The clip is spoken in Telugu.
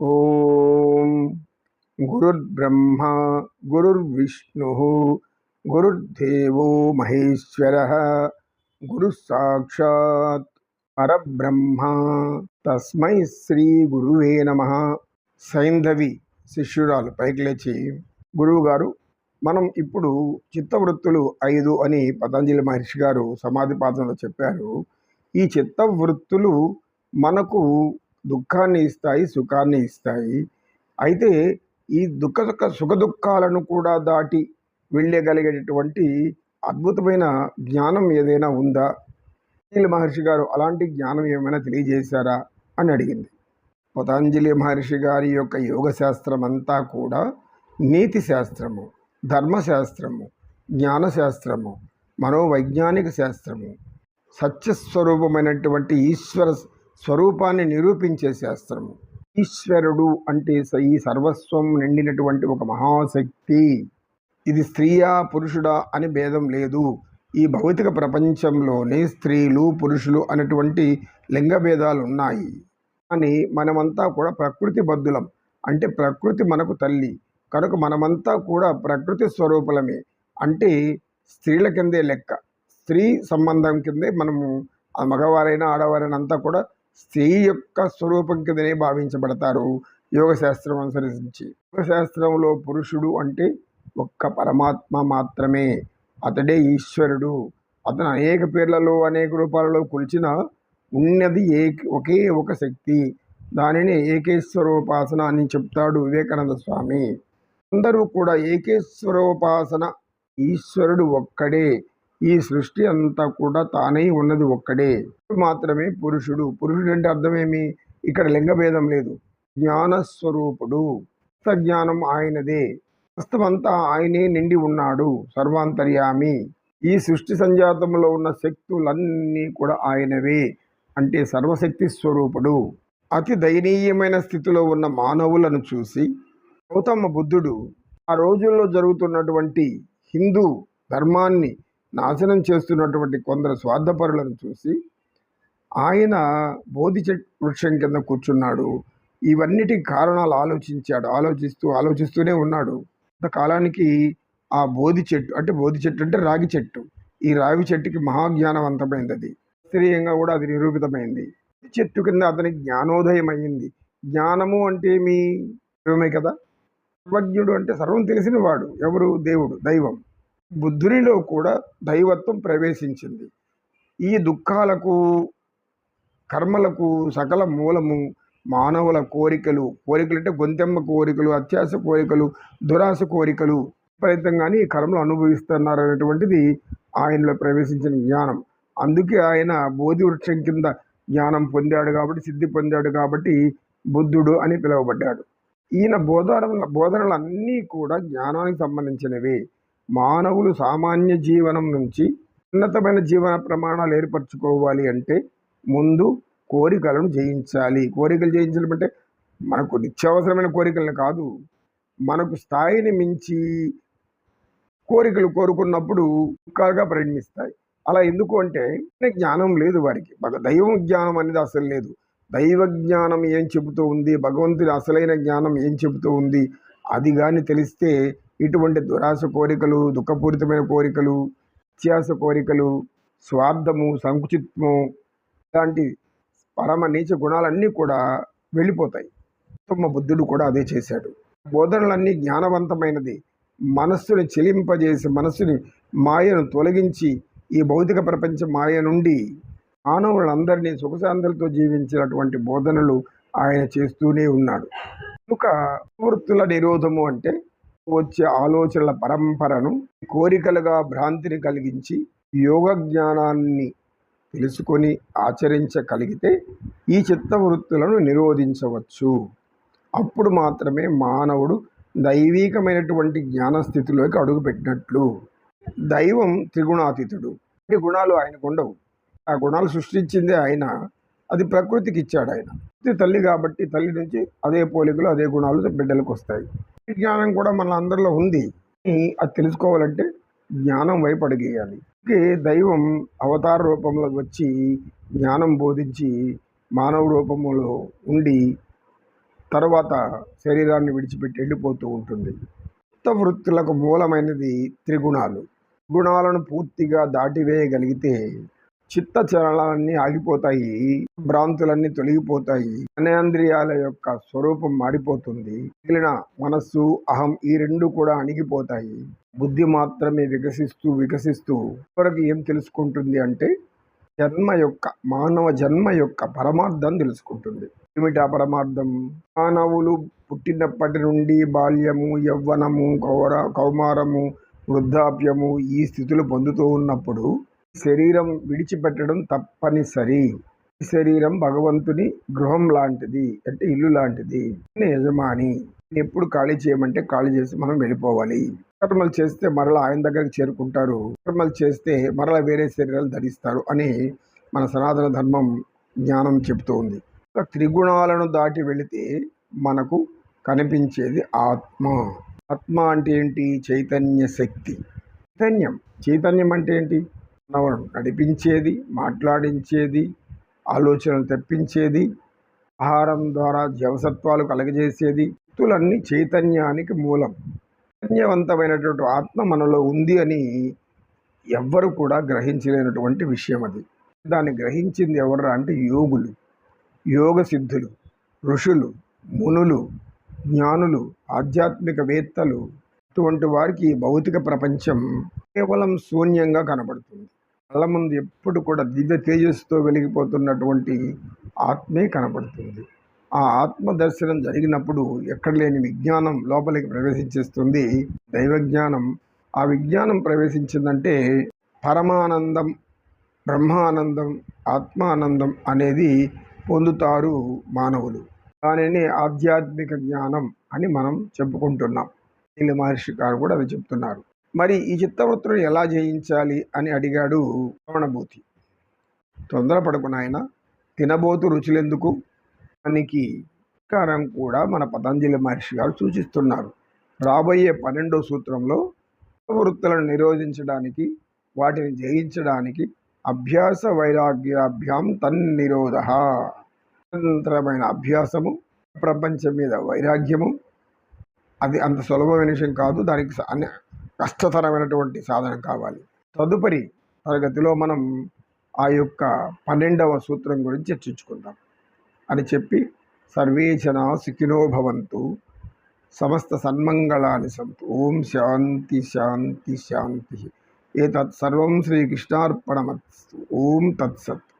ఓం గురుర్బ్రహ్మ గురుర్విష్ణు గురుర్దేవో మహేశ్వర గురు సాక్షాత్ పరబ్రహ్మ తస్మై శ్రీ గురువే నమ సైంధవి శిష్యురాలు పైకి లేచి గురువుగారు మనం ఇప్పుడు చిత్తవృత్తులు ఐదు అని పతంజలి మహర్షి గారు సమాధి పాత్రలో చెప్పారు. ఈ చిత్తవృత్తులు మనకు దుఃఖాన్ని ఇస్తాయి సుఖాన్ని ఇస్తాయి. అయితే ఈ దుఃఖ సుఖ సుఖ దుఃఖాలను కూడా దాటి వెళ్ళగలిగేటటువంటి అద్భుతమైన జ్ఞానం ఏదైనా ఉందా? పతంజలి మహర్షి గారు అలాంటి జ్ఞానం ఏమైనా తెలియజేశారా? అని అడిగింది. పతంజలి మహర్షి గారి యొక్క యోగ శాస్త్రం అంతా కూడా నీతి శాస్త్రము ధర్మశాస్త్రము జ్ఞానశాస్త్రము మనోవైజ్ఞానిక శాస్త్రము సత్యస్వరూపమైనటువంటి ఈశ్వర స్వరూపాన్ని నిరూపించే శాస్త్రము. ఈశ్వరుడు అంటే స- ఈ సర్వస్వం నిండినటువంటి ఒక మహాశక్తి. ఇది స్త్రీయా పురుషుడా అని భేదం లేదు. ఈ భౌతిక ప్రపంచంలోనే స్త్రీలు పురుషులు అనేటువంటి లింగ భేదాలు ఉన్నాయి. అని మనమంతా కూడా ప్రకృతి బద్దులం అంటే ప్రకృతి మనకు తల్లి. కనుక మనమంతా కూడా ప్రకృతి స్వరూపులమే. అంటే స్త్రీల కిందే లెక్క. స్త్రీ సంబంధం కిందే మనము ఆ మగవారైనా ఆడవారైనా అంతా కూడా స్త్రీ యొక్క స్వరూపం కిందనే భావించబడతారు యోగ శాస్త్రం అనుసరించి. యోగ శాస్త్రంలో పురుషుడు అంటే ఒక్క పరమాత్మ మాత్రమే. అతడే ఈశ్వరుడు. అతను అనేక పేర్లలో అనేక రూపాలలో కొలిచిన ఉన్నది ఏ ఒకే ఒక శక్తి. దానిని ఏకేశ్వరోపాసన అని చెప్తాడు వివేకానంద స్వామి. అందరూ కూడా ఏకేశ్వరోపాసన ఈశ్వరుడు ఒక్కడే. ఈ సృష్టి అంతా కూడా తానై ఉన్నది ఒక్కడే. మాత్రమే పురుషుడు. పురుషుడు అంటే అర్థమేమి? ఇక్కడ లింగభేదం లేదు. జ్ఞానస్వరూపుడు. జ్ఞానం ఆయనదే. అంతా ఆయనే నిండి ఉన్నాడు. సర్వాంతర్యామి. ఈ సృష్టి సంజాతంలో ఉన్న శక్తులన్నీ కూడా ఆయనవే. అంటే సర్వశక్తి స్వరూపుడు. అతి దయనీయమైన స్థితిలో ఉన్న మానవులను చూసి గౌతమ బుద్ధుడు ఆ రోజుల్లో జరుగుతున్నటువంటి హిందూ ధర్మాన్ని నాశనం చేస్తున్నటువంటి కొందరు స్వార్థపరులను చూసి ఆయన బోధి వృక్షం కింద కూర్చున్నాడు. ఇవన్నిటికి కారణాలు ఆలోచించాడు. ఆలోచిస్తూ ఆలోచిస్తూనే ఉన్నాడు. కొంతకాలానికి ఆ బోధి చెట్టు అంటే బోధి చెట్టు అంటే రాగి చెట్టు. ఈ రాగి చెట్టుకి మహాజ్ఞానవంతమైంది అది శాస్త్రీయంగా కూడా అది నిరూపితమైంది. ఈ చెట్టు కింద అతనికి జ్ఞానోదయం అయ్యింది జ్ఞానము అంటే మీ దైవమే కదా? సర్వజ్ఞుడు అంటే సర్వం తెలిసిన వాడు. ఎవరు? దేవుడు దైవం. బుద్ధునిలో కూడా దైవత్వం ప్రవేశించింది. ఈ దుఃఖాలకు కర్మలకు సకల మూలము మానవుల కోరికలు కోరికలు అంటే గొంతెమ్మ కోరికలు అత్యాస కోరికలు దురాశ కోరికలు ఫలితంగానే ఈ కర్మలు అనుభవిస్తున్నారు అనేటువంటిది ఆయనలో ప్రవేశించిన జ్ఞానం. అందుకే ఆయన బోధి వృక్షం కింద జ్ఞానం పొందాడు కాబట్టి సిద్ధి పొందాడు కాబట్టి బుద్ధుడు అని పిలువబడ్డాడు. ఈయన బోధన బోధనలన్నీ కూడా జ్ఞానానికి సంబంధించినవే. మానవులు సామాన్య జీవనం నుంచి ఉన్నతమైన జీవన ప్రమాణాలు ఏర్పరచుకోవాలి అంటే ముందు కోరికలను జయించాలి. కోరికలు జయించడం అంటే మనకు నిత్యావసరమైన కోరికలను కాదు. మనకు స్థాయిని మించి కోరికలు కోరుకున్నప్పుడు దుఃఖాలుగా పరిణమిస్తాయి. అలా ఎందుకు అంటే జ్ఞానం లేదు వారికి. దైవ దైవం జ్ఞానం అనేది అసలు లేదు. దైవ జ్ఞానం ఏం చెబుతూ ఉంది? భగవంతుని అసలైన జ్ఞానం ఏం చెబుతూ ఉంది? అది కానీ తెలిస్తే ఇటువంటి దురాశ కోరికలు దుఃఖపూరితమైన కోరికలు అత్యాస కోరికలు స్వార్థము సంకుచిత్వము ఇలాంటి పరమ నీచ గుణాలన్నీ కూడా వెళ్ళిపోతాయి. ఉత్తమ బుద్ధుడు కూడా అదే చేశాడు. బోధనలన్నీ జ్ఞానవంతమైనది. మనస్సుని చెలింపజేసి మనస్సుని మాయను తొలగించి ఈ భౌతిక ప్రపంచ మాయ నుండి మానవులందరినీ సుఖశాంతులతో జీవించినటువంటి బోధనలు ఆయన చేస్తూనే ఉన్నాడు. కనుక వృత్తుల నిరోధము అంటే వచ్చే ఆలోచనల పరంపరను కోరికలుగా భ్రాంతిని కలిగించి యోగ జ్ఞానాన్ని తెలుసుకొని ఆచరించగలిగితే ఈ చిత్తవృత్తులను నిరోధించవచ్చు. అప్పుడు మాత్రమే మానవుడు దైవీకమైనటువంటి జ్ఞాన స్థితిలోకి అడుగుపెట్టినట్లు. దైవం త్రిగుణాతీతుడు. గుణాలు ఆయనకు ఉండవు. ఆ గుణాలు సృష్టించిందే ఆయన. అది ప్రకృతికి ఇచ్చాడు ఆయన. తల్లి కాబట్టి తల్లి నుంచి అదే పోలికలు అదే గుణాలు బిడ్డలకు వస్తాయి. జ్ఞానం కూడా మన అందరిలో ఉంది. అది తెలుసుకోవాలంటే జ్ఞానం వైపు అడిగేయాలి దైవం అవతార రూపంలో వచ్చి జ్ఞానం బోధించి మానవ రూపంలో ఉండి తర్వాత శరీరాన్ని విడిచిపెట్టి వెళ్ళిపోతూ ఉంటుంది. కొత్త వృత్తులకు మూలమైనది త్రిగుణాలు. గుణాలను పూర్తిగా దాటివేయగలిగితే చిత్త చలనాలన్నీ ఆగిపోతాయి భ్రాంతులన్నీ తొలగిపోతాయి జ్ఞానేంద్రియాల యొక్క స్వరూపం మారిపోతుంది. మిగిలిన మనస్సు అహం ఈ రెండు కూడా అణిగిపోతాయి. బుద్ధి మాత్రమే వికసిస్తూ వికసిస్తూ చివరికి ఏం తెలుసుకుంటుంది అంటే జన్మ యొక్క మానవ జన్మ యొక్క పరమార్థం తెలుసుకుంటుంది. ఏమిటా పరమార్థం? మానవులు పుట్టినప్పటి నుండి బాల్యము యవ్వనము కౌర కౌమారము వృద్ధాప్యము ఈ స్థితులు పొందుతూ ఉన్నప్పుడు శరీరం విడిచిపెట్టడం తప్పనిసరి. ఈ శరీరం భగవంతుని గృహం లాంటిది అంటే ఇల్లు లాంటిది. యజమాని. ఎప్పుడు ఖాళీ చేయమంటే ఖాళీ చేసి మనం వెళ్ళిపోవాలి. కర్మలు చేస్తే మరలా ఆయన దగ్గరికి చేరుకుంటారు. కర్మలు చేస్తే మరలా వేరే శరీరాలు ధరిస్తారు అని మన సనాతన ధర్మం జ్ఞానం చెబుతూ ఉంది. త్రిగుణాలను దాటి వెళితే మనకు కనిపించేది ఆత్మ. ఆత్మ అంటే ఏంటి? చైతన్య శక్తి. చైతన్యం. చైతన్యం అంటే ఏంటి? మానవుడు నడిపించేది మాట్లాడించేది ఆలోచనలు తెప్పించేది ఆహారం ద్వారా జీవసత్వాలు కలగజేసేది వ్యక్తులన్నీ చైతన్యానికి మూలం. చైతన్యవంతమైనటువంటి ఆత్మ మనలో ఉంది అని ఎవ్వరు కూడా గ్రహించలేనటువంటి విషయం అది. దాన్ని గ్రహించింది ఎవరు అంటే యోగులు యోగ సిద్ధులు ఋషులు మునులు జ్ఞానులు ఆధ్యాత్మికవేత్తలు అటువంటి వారికి భౌతిక ప్రపంచం కేవలం శూన్యంగా కనబడుతుంది. కళ్ళ ముందు ఎప్పుడు కూడా దివ్య తేజస్సుతో వెలిగిపోతున్నటువంటి ఆత్మే కనబడుతుంది. ఆ ఆత్మ దర్శనం జరిగినప్పుడు ఎక్కడ లేని విజ్ఞానం లోపలికి ప్రవేశించేస్తుంది. దైవజ్ఞానం ఆ విజ్ఞానం ప్రవేశించిందంటే పరమానందం బ్రహ్మానందం ఆత్మానందం అనేది పొందుతారు మానవులు. దానిని ఆధ్యాత్మిక జ్ఞానం అని మనం చెప్పుకుంటున్నాం. నీలి మహర్షి గారు కూడా అది చెప్తున్నారు. మరి ఈ చిత్తవృత్తులను ఎలా జయించాలి అని అడిగాడు శ్రవణభూతి తొందరపడకు ఆయన తినబోతు రుచులెందుకు? దానికి కారం కూడా మన పతంజలి మహర్షి గారు సూచిస్తున్నారు. రాబోయే పన్నెండో సూత్రంలో వృత్తులను నిరోధించడానికి వాటిని జయించడానికి అభ్యాస వైరాగ్యాభ్యాం తన్నిరోధ నిరంతరమైన అభ్యాసము ప్రపంచం మీద వైరాగ్యము అది అంత సులభమైన విషయం కాదు. దానికి అన్ని కష్టతరమైనటువంటి సాధన కావాలి. తదుపరి తరగతిలో మనం ఆ యొక్క పన్నెండవ సూత్రం గురించి చర్చించుకుందాం. అని చెప్పి సర్వే జన సుఖినో భవంతు సమస్త సన్మంగళాని సంతు. ఓం శాంతి శాంతి శాంతి. ఏతత్ సర్వం శ్రీకృష్ణార్పణమస్తు ఓం తత్సత్.